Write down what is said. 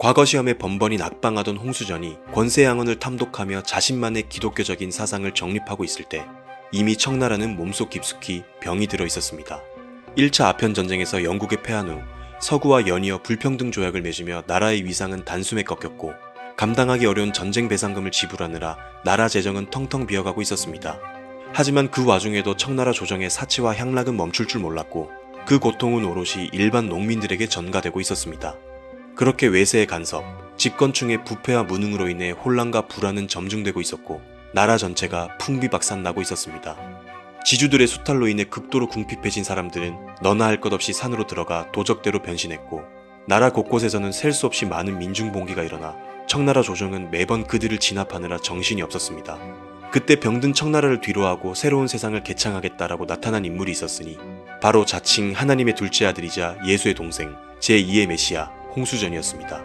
과거 시험에 번번이 낙방하던 홍수전이 권세양언을 탐독하며 자신만의 기독교적인 사상을 정립하고 있을 때 이미 청나라는 몸속 깊숙이 병이 들어 있었습니다. 1차 아편 전쟁에서 영국에 패한 후 서구와 연이어 불평등 조약을 맺으며 나라의 위상은 단숨에 꺾였고 감당하기 어려운 전쟁 배상금을 지불하느라 나라 재정은 텅텅 비어가고 있었습니다. 하지만 그 와중에도 청나라 조정의 사치와 향락은 멈출 줄 몰랐고 그 고통은 오롯이 일반 농민들에게 전가되고 있었습니다. 그렇게 외세의 간섭, 집권층의 부패와 무능으로 인해 혼란과 불안은 점증되고 있었고 나라 전체가 풍비박산 나고 있었습니다. 지주들의 수탈로 인해 극도로 궁핍해진 사람들은 너나 할 것 없이 산으로 들어가 도적대로 변신했고 나라 곳곳에서는 셀 수 없이 많은 민중봉기가 일어나 청나라 조정은 매번 그들을 진압하느라 정신이 없었습니다. 그때 병든 청나라를 뒤로하고 새로운 세상을 개창하겠다라고 나타난 인물이 있었으니 바로 자칭 하나님의 둘째 아들이자 예수의 동생 제2의 메시아 홍수전이었습니다.